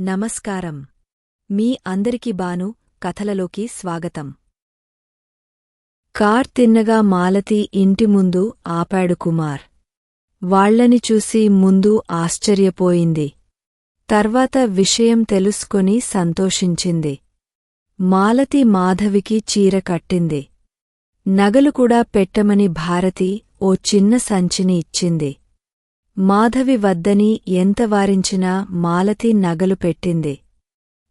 నమస్కారం. మీ అందరికి బాను కథలలోకి స్వాగతం. కార్ తిన్నగా మాలతి ఇంటి ముందు ఆపాడు కుమార్. వాళ్ళని చూసి ముందు ఆశ్చర్యపోయింది. తర్వాత విషయం తెలుసుకొని సంతోషించింది. మాలతి మాధవికి చీర కట్టింది. నగలు కూడా పెట్టమని భారతి ఓ చిన్న సంచిని ఇచ్చింది. మాధవి వద్దని ఎంత వారించినా మాలతి నగలు పెట్టింది.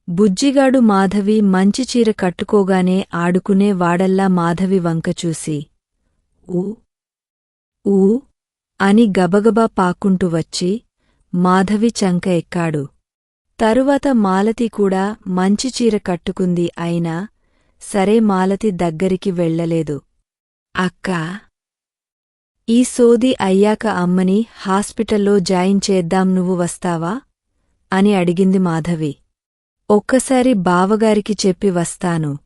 బుజ్జిగాడు మాధవి మంచి చీర కట్టుకోగానే ఆడుకునే వాడల్లా మాధవి వంక చూసి ఊ ఊ అని గబగబా పాక్కుంటూ వచ్చి మాధవి చంక ఎక్కాడు. తరువాత మాలతి కూడా మంచి చీర కట్టుకుంది అయినా సరే మాలతి దగ్గరికి వెళ్ళలేదు. అక్కా ఈ సోది అయ్యాక అమ్మని హాస్పిటల్లో జాయిన్ చేద్దాం నువ్వు వస్తావా? అని అడిగింది మాధవి. ఒక్కసారి బావగారికి చెప్పి వస్తాను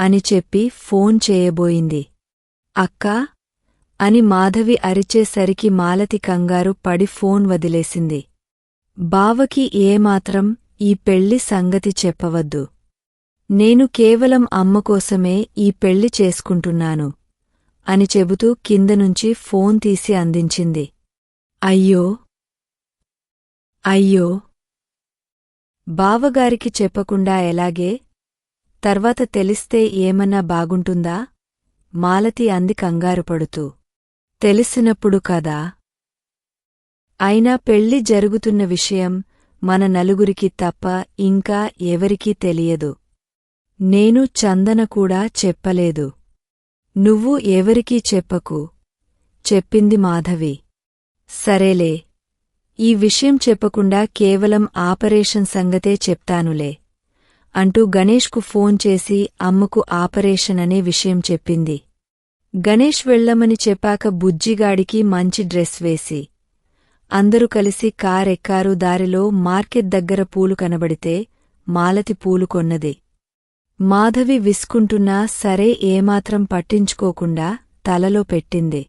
అని చెప్పి ఫోన్ చేయబోయింది. అక్కా అని మాధవి అరిచేసరికి మాలతి కంగారు పడి ఫోన్ వదిలేసింది. బావకి ఏమాత్రం ఈ పెళ్ళి సంగతి చెప్పవద్దు. నేను కేవలం అమ్మకోసమే ఈ పెళ్ళి చేసుకుంటున్నాను. అని చెబుతూ కిందనుంచి ఫోన్ తీసి అందించింది. అయ్యో! అయ్యో! బావగారికి చెప్పకుండా ఎలాగే? తర్వాత తెలిస్తే ఏమన్నా బాగుంటుందా? మాలతి అంది కంగారుపడుతూ తెలిసినప్పుడు కదా? అయినా పెళ్ళి జరుగుతున్న విషయం మన నలుగురికి తప్ప ఇంకా ఎవరికీ తెలియదు. నేను చందన కూడా చెప్పలేదు. నువ్వు ఎవరికీ చెప్పకు. చెప్పింది మాధవి. సరేలే. ఈ విషయం చెప్పకుండా కేవలం ఆపరేషన్ సంగతే చెప్తానులే. అంటూ గణేష్కు ఫోన్ చేసి అమ్మకు ఆపరేషన్ అనే విషయం చెప్పింది. గణేష్ వెళ్ళమని చెప్పాక బుజ్జిగాడికి మంచి డ్రెస్ వేసి. అందరూ కలిసి కారెక్కారు దారిలో మార్కెట్ దగ్గర పూలు కనబడితే మాలతి పూలు కొన్నది. మాధవి విసుకుంటున్నా సరే ఏమాత్రం పట్టించుకోకుండా తలలో పెట్టింది.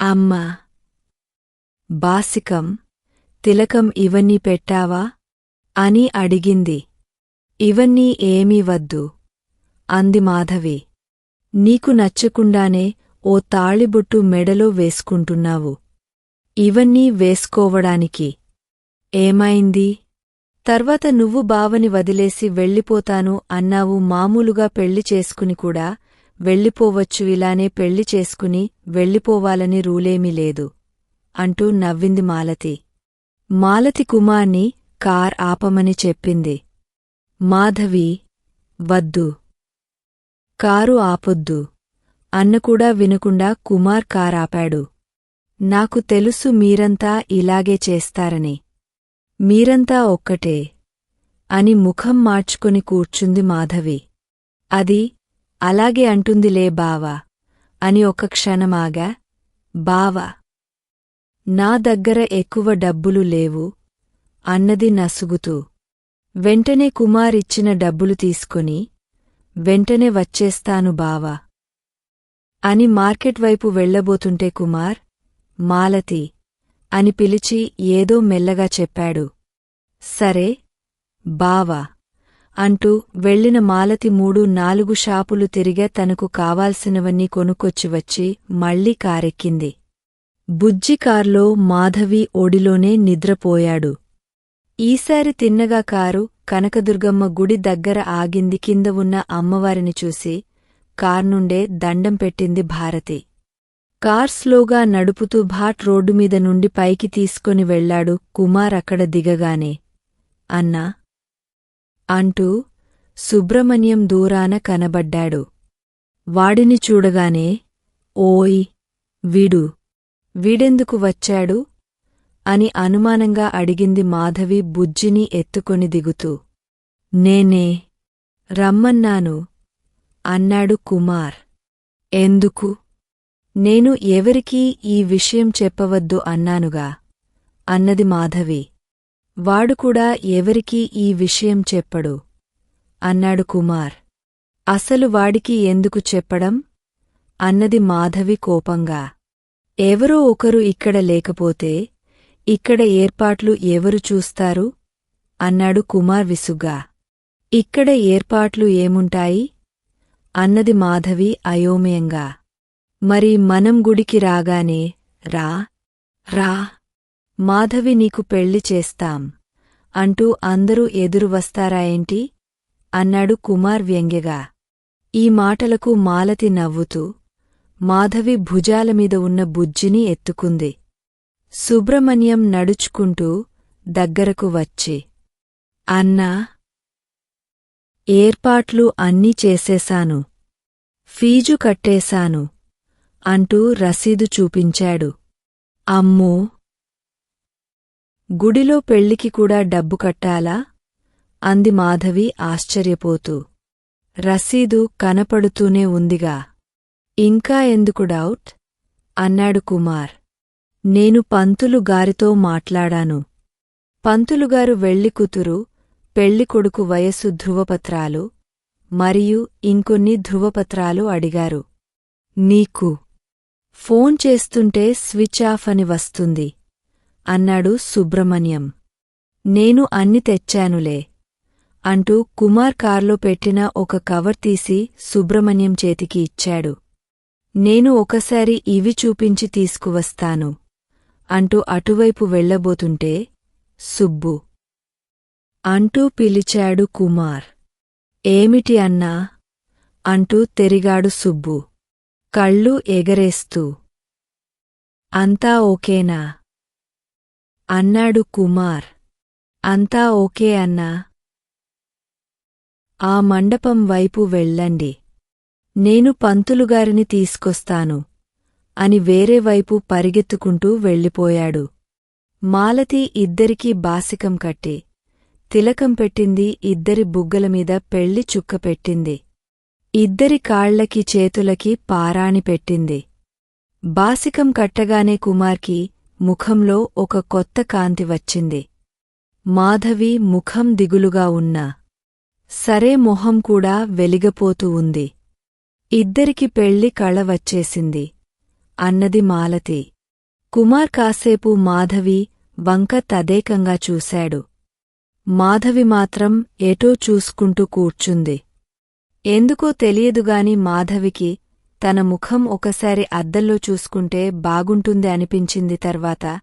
అమ్మా! బాసికం! తిలకం ఇవన్నీ పెట్టావా? అని అడిగింది. ఇవన్నీ ఏమీ వద్దు! అంది మాధవి. నీకు నచ్చకుండానే ఓ తాళిబొట్టు మెడలో వేసుకుంటున్నావు. ఇవన్నీ వేసుకోవడానికి. ఏమైంది? తర్వాత నువ్వు బావని వదిలేసి వెళ్ళిపోతాను అన్నావు మామూలుగా పెళ్ళి చేసుకుని కూడా వెళ్ళిపోవచ్చు ఇలానే పెళ్ళి చేసుకుని వెళ్ళిపోవాలని రూలేమీ లేదు అంటూ నవ్వింది మాలతి. మాలతి కుమార్ని కార్ ఆపమని చెప్పింది. మాధవి వద్దు. కారు ఆపొద్దు. అన్నకూడా వినకుండా కుమార్ కారాపాడు నాకు తెలుసు మీరంతా ఇలాగే చేస్తారని. మీరంతా ఒక్కటే అని ముఖం మార్చుకొని కూర్చుంది మాధవి. అది అలాగే అంటుందిలే బావా అని ఒక క్షణమాగా బావా నా దగ్గర ఎక్కువ డబ్బులు లేవు అన్నది నసుగుతూ వెంటనే కుమార్ ఇచ్చిన డబ్బులు తీసుకొని వెంటనే వచ్చేస్తాను బావా అని మార్కెట్ వైపు వెళ్ళబోతుంటే కుమార్ మాలతి అని పిలిచి ఏదో మెల్లగా చెప్పాడు. సరే బావా అంటూ వెళ్ళిన మాలతి మూడు నాలుగు షాపులు తిరిగే తనకు కావాల్సినవన్నీ కొనుక్కొచ్చి వచ్చి మళ్ళీ కారెక్కింది. బుజ్జి కార్లో మాధవి ఒడిలోనే నిద్రపోయాడు. ఈసారి తిన్నగా కారు కనకదుర్గమ్మ గుడి దగ్గర ఆగింది కింద ఉన్న అమ్మవారిని చూసి కార్నుండే దండం పెట్టింది భారతి. కార్ స్లోగా నడుపుతూ భాట్ రోడ్డుమీద నుండి పైకి తీసుకొని వెళ్ళాడు కుమార్ అక్కడ దిగగానే. అన్నా? అంటూ సుబ్రహ్మణ్యం దూరాన కనబడ్డాడు. వాడిని చూడగానే ఓయ్ వీడు. వీడెందుకు వచ్చాడు? అని అనుమానంగా అడిగింది మాధవి బుజ్జిని ఎత్తుకొని దిగుతూ. నేనే రమ్మన్నాను అన్నాడు కుమార్. ఎందుకు? నేను ఎవరికీ ఈ విషయం చెప్పవద్దు అన్నానుగా. అన్నది మాధవి. వాడుకూడా ఎవరికీ ఈ విషయం చెప్పడు. అన్నాడు కుమార్. అసలు వాడికి ఎందుకు చెప్పడం? అన్నది మాధవి కోపంగా. ఎవరో ఒకరు ఇక్కడ లేకపోతే ఇక్కడ ఏర్పాట్లు ఎవరు చూస్తారు? అన్నాడు కుమార్ విసుగ్గా. ఇక్కడ ఏర్పాట్లు ఏముంటాయి? అన్నది మాధవి అయోమయంగా. మరి మనం గుడికి రాగానే రా రా మాధవి నీకు పెళ్ళి చేస్తాం అంటూ అందరూ ఎదురు వస్తారాయేంటి అన్నాడు కుమార్ వ్యంగ్యగా. ఈ మాటలకు మాలతి నవ్వుతూ మాధవి భుజాలమీద ఉన్న బుజ్జిని ఎత్తుకుంది. సుబ్రహ్మణ్యం నడుచుకుంటూ దగ్గరకు వచ్చి అన్నా ఏర్పాట్లు అన్నీ చేసేశాను ఫీజు కట్టేశాను అంటూ రసీదు చూపించాడు. అమ్మో! గుడిలో పెళ్ళికి కూడా డబ్బు కట్టాలా? అంది మాధవి ఆశ్చర్యపోతూ. రసీదు కనపడుతూనే ఉందిగా. ఇంకా ఎందుకు డౌట్? అన్నాడు కుమార్. నేను పంతులు గారితో మాట్లాడాను. పంతులుగారు వెళ్ళి కూతురు పెళ్ళికొడుకు వయస్సు ధృవపత్రాలు మరియు ఇంకొన్ని ధృవపత్రాలు అడిగారు. నీకు ఫోన్ చేస్తుంటే స్విచ్ ఆఫ్ అని వస్తుంది. అన్నాడు సుబ్రహ్మణ్యం. నేను అన్ని తెచ్చానులే అంటూ కుమార్ కార్లో పెట్టిన ఒక కవర్ తీసి సుబ్రహ్మణ్యం చేతికి ఇచ్చాడు. నేను ఒకసారి ఇవి చూపించి తీసుకువస్తాను అంటూ అటువైపు వెళ్ళబోతుంటే సుబ్బు అంటూ పిలిచాడు కుమార్. ఏమిటి అన్నా? అంటూ తెరిగాడు సుబ్బు. కళ్ళు ఎగరేస్తూ. అంతా ఓకేనా? అన్నాడు కుమార్. అంతా ఓకే అన్నా? ఆ మండపం వైపు వెళ్ళండి. నేను పంతులుగారిని తీసుకొస్తాను అని వేరే వైపు పరిగెత్తుకుంటూ వెళ్ళిపోయాడు. మాలతి ఇద్దరికీ బాసికం కట్టి తిలకం పెట్టింది ఇద్దరి బుగ్గలమీద పెళ్ళి చుక్కపెట్టింది ఇద్దరి కాళ్ళకి చేతులకి పారాణి పెట్టింది. బాసికం కట్టగానే కుమార్కి ముఖంలో ఒక కొత్త కాంతి వచ్చింది. మాధవి ముఖం దిగులుగా ఉన్నా. సరే మొహం కూడా వెలిగపోతూ ఉంది. ఇద్దరికి పెళ్ళి కళ వచ్చేసింది. అన్నది మాలతి. కుమార్ కాసేపు మాధవి వంక తదేకంగా చూశాడు. మాధవి మాత్రం ఎటో చూసుకుంటూ కూర్చుంది. ఎందుకో తెలియదుగాని మాధవికి తన ముఖం ఒకసారి అద్దంలో చూసుకుంటే బాగుంటుంది అనిపించింది తర్వాత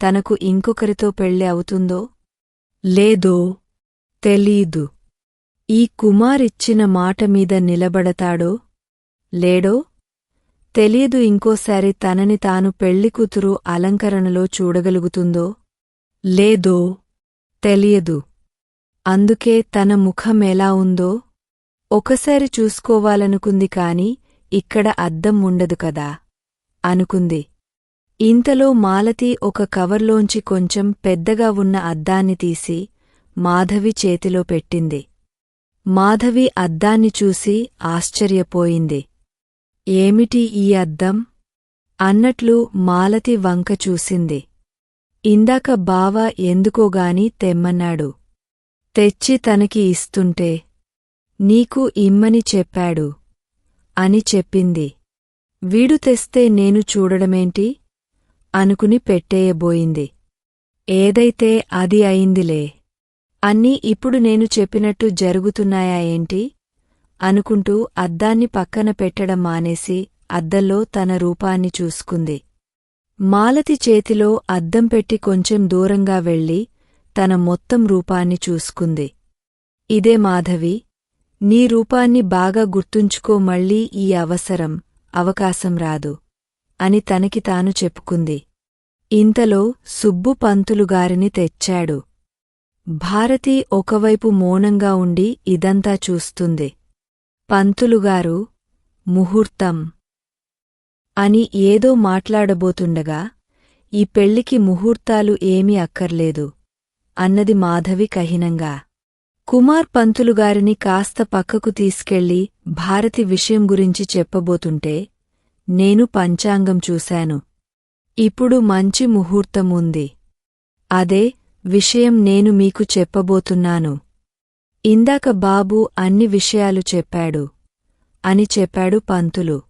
తనకు ఇంకొకరితో పెళ్ళి అవుతుందో? లేదో? తెలీదు. ఈ కుమారిచ్చిన మాట మీద నిలబడతాడో? లేడో? తెలియదు ఇంకోసారి తనని తాను పెళ్ళికూతురు అలంకరణలో చూడగలుగుతుందో? లేదో? తెలియదు. అందుకే తన ముఖమెలా ఉందో? ఒకసారి చూసుకోవాలనుకుంది కాని ఇక్కడ అద్దం ఉండదు కదా అనుకుంది. ఇంతలో మాలతి ఒక కవర్లోంచి కొంచెం పెద్దగా ఉన్న అద్దాన్ని తీసి మాధవి చేతిలో పెట్టింది. మాధవి అద్దాన్ని చూసి ఆశ్చర్యపోయింది. ఏమిటి ఈ అద్దం? అన్నట్లు మాలతి వంక చూసింది. ఇందాక బావ ఎందుకోగాని తెమ్మన్నాడు. తెచ్చి తనకి ఇస్తుంటే నీకు ఇమ్మని చెప్పాడు. అని చెప్పింది. వీడు తెస్తే నేను చూడడమేంటి? అనుకుని పెట్టేయబోయింది. ఏదైతే అది అయిందిలే. అన్నీ ఇప్పుడు నేను చెప్పినట్టు జరుగుతున్నాయా ఏంటి? అనుకుంటూ అద్దాన్ని పక్కన పెట్టడం మానేసి అద్దంలో తన రూపాన్ని చూసుకుంది. మాలతి చేతిలో అద్దం పెట్టి కొంచెం దూరంగా వెళ్ళి తన మొత్తం రూపాన్ని చూసుకుంది. ఇదే మాధవి నీ రూపాన్ని బాగా గుర్తుంచుకో మళ్ళీ ఈ అవసరం అవకాశం రాదు అని తనకి తాను చెప్పుకుంది. ఇంతలో సుబ్బు పంతులుగారిని తెచ్చాడు. భారతి ఒకవైపు మౌనంగా ఉండి ఇదంతా చూస్తుంది. పంతులుగారు ముహూర్తం అని ఏదో మాట్లాడబోతుండగా ఈ పెళ్ళికి ముహూర్తాలు ఏమీ అక్కర్లేదు అన్నది మాధవి కహినంగా. కుమార్ పంతులుగారిని కాస్త పక్కకు తీసుకెళ్ళి భారతి విషయం గురించి చెప్పబోతుంటే నేను పంచాంగం చూశాను. ఇప్పుడు మంచి ముహూర్తం ఉంది. అదే విషయం నేను మీకు చెప్పబోతున్నాను. ఇందాక బాబు అన్ని విషయాలు చెప్పాడు అని చెప్పాడు పంతులు.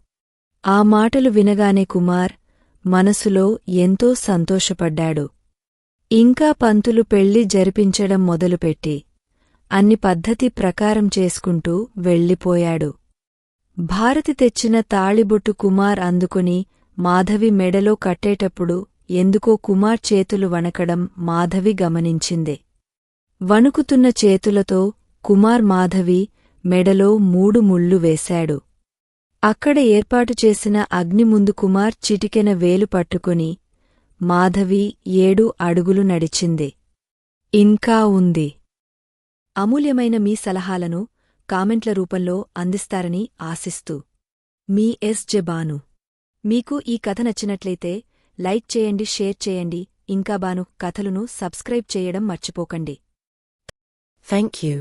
ఆ మాటలు వినగానే కుమార్ మనసులో ఎంతో సంతోషపడ్డాడు. ఇంకా పంతులు పెళ్ళి జరిపించడం మొదలుపెట్టి అన్ని పద్ధతి ప్రకారం చేసుకుంటూ వెళ్ళిపోయాడు. భారతి తెచ్చిన తాళిబొట్టు కుమార్ అందుకుని మాధవి మెడలో కట్టేటప్పుడు ఎందుకో కుమార్ చేతులు వణకడం మాధవి గమనించింది. వణుకుతున్న చేతులతో కుమార్ మాధవి మెడలో మూడు ముళ్ళు వేశాడు. అక్కడ ఏర్పాటు చేసిన అగ్ని ముందు కుమార్ చిటికెన వేలు పట్టుకుని మాధవి ఏడు అడుగులు నడిచింది. ఇంకా ఉంది. అమూల్యమైన మీ సలహాలను కామెంట్ల రూపంలో అందిస్తారని ఆశిస్తూ. మీ ఎస్ జెబాను మీకు ఈ కథ నచ్చినట్లయితే లైక్ చేయండి షేర్ చేయండి. ఇంకా బాను కథలను సబ్స్క్రైబ్ చేయడం మర్చిపోకండి. Thank you